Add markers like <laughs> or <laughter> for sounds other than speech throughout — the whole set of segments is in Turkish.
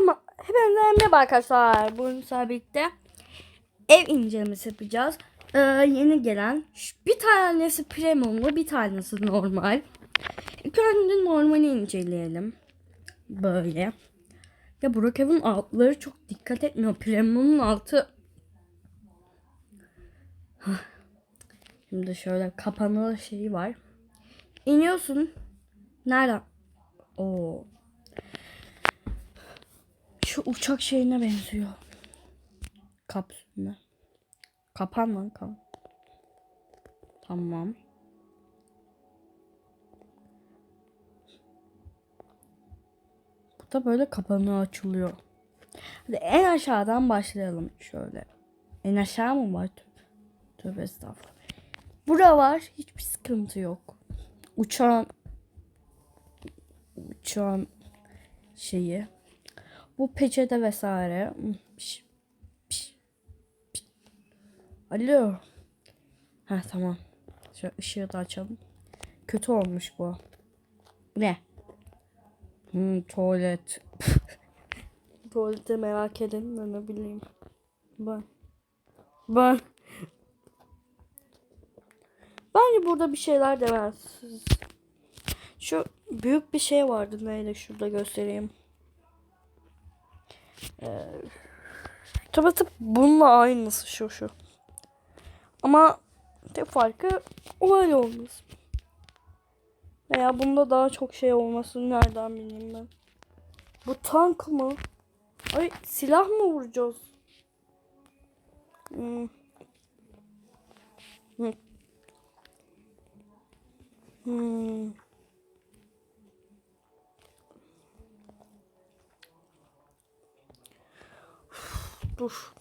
ama hepinize merhaba arkadaşlar. Bugün birlikte ev incelemesi yapacağız. Ee, yeni gelen bir tanesi premiumlu bir tanesi normal. İlk önce normali inceleyelim. Böyle. Ya Brookhaven altları çok dikkat etmiyor. Premium'un altı. Şimdi şöyle kapanma şeyi var. İniyorsun. Nereden? Oo. Şu uçak şeyine benziyor. Kapsülüne. Kapan lan kapan. Tamam. Bu da böyle kapanıyor açılıyor. Hadi en aşağıdan başlayalım şöyle. En aşağı mı var? Tövbe estağfurullah. Bura var. Hiçbir sıkıntı yok. Uçağın uçağın şeyi. Bu peçete vesaire. Piş, piş, piş. Alo. Ha tamam. Şöyle ışığı da açalım. Kötü olmuş bu. Ne? Hmm, tuvalet. <laughs> Tuvalete merak edin de ne bileyim. Ben. Ben. Bence burada bir şeyler demezsiniz. Şu büyük bir şey vardı. Neydi? Şurada göstereyim. Ee, tabii tabii bununla aynısı şu şu. Ama tek farkı öyle olması. Veya bunda daha çok şey olması nereden bileyim ben. Bu tank mı? Ay silah mı vuracağız? Hmm. Hmm. Dur.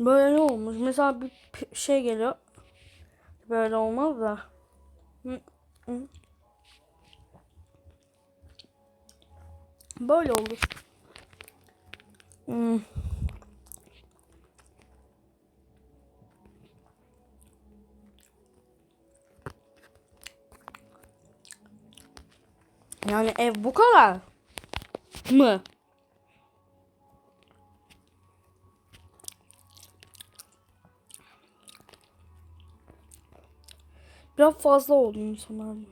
Böyle olmuş. Mesela bir şey geliyor. Böyle olmaz da. Böyle olur. Hmm. Yani ev bu kadar mı? Biraz fazla olduğunu sanırım.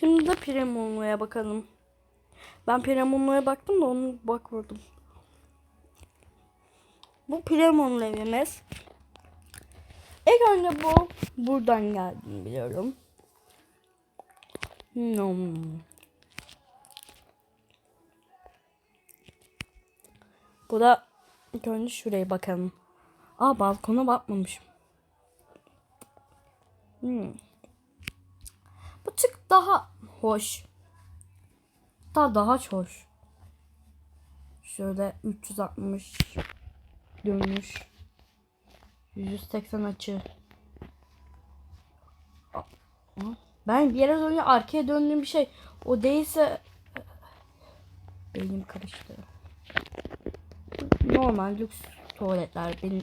Şimdi de Premonlo'ya bakalım. Ben Premonlo'ya baktım da onu bakmadım. Bu Premonlo evimiz. İlk önce bu buradan geldiğini biliyorum. Hmm. Bu da ilk önce şuraya bakalım. Aa balkona bakmamışım. Hmm. Bu tık daha hoş. Daha daha hoş. Şöyle 360 dönmüş. 180 açı. Ben bir yere önce arkaya döndüğüm bir şey. O değilse beynim karıştı. Normal lüks tuvaletler benim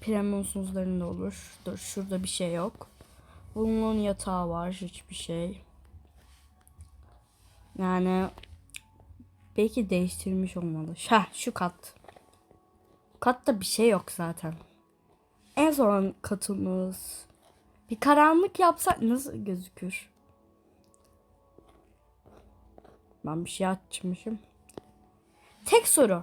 premiumsuzlarında olur. Dur şurada bir şey yok. Bunun yatağı var hiçbir şey. Yani belki değiştirmiş olmalı. Şah şu kat. Katta bir şey yok zaten. En son katımız. Bir karanlık yapsak nasıl gözükür? Ben bir şey açmışım. Tek soru.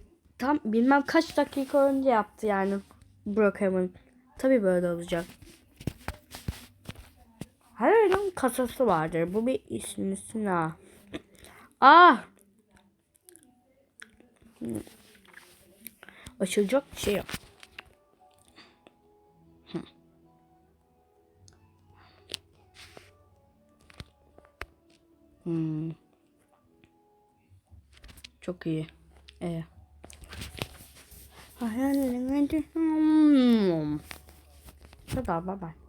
tam bilmem kaç dakika önce yaptı yani Brockhaven. Tabi böyle olacak. Her oyunun kasası vardır. Bu bir işin. Ha. Ah! Açılacak bir şey yok. Hmm. Çok iyi. Ee. Hmm. Bu kadar bye bye.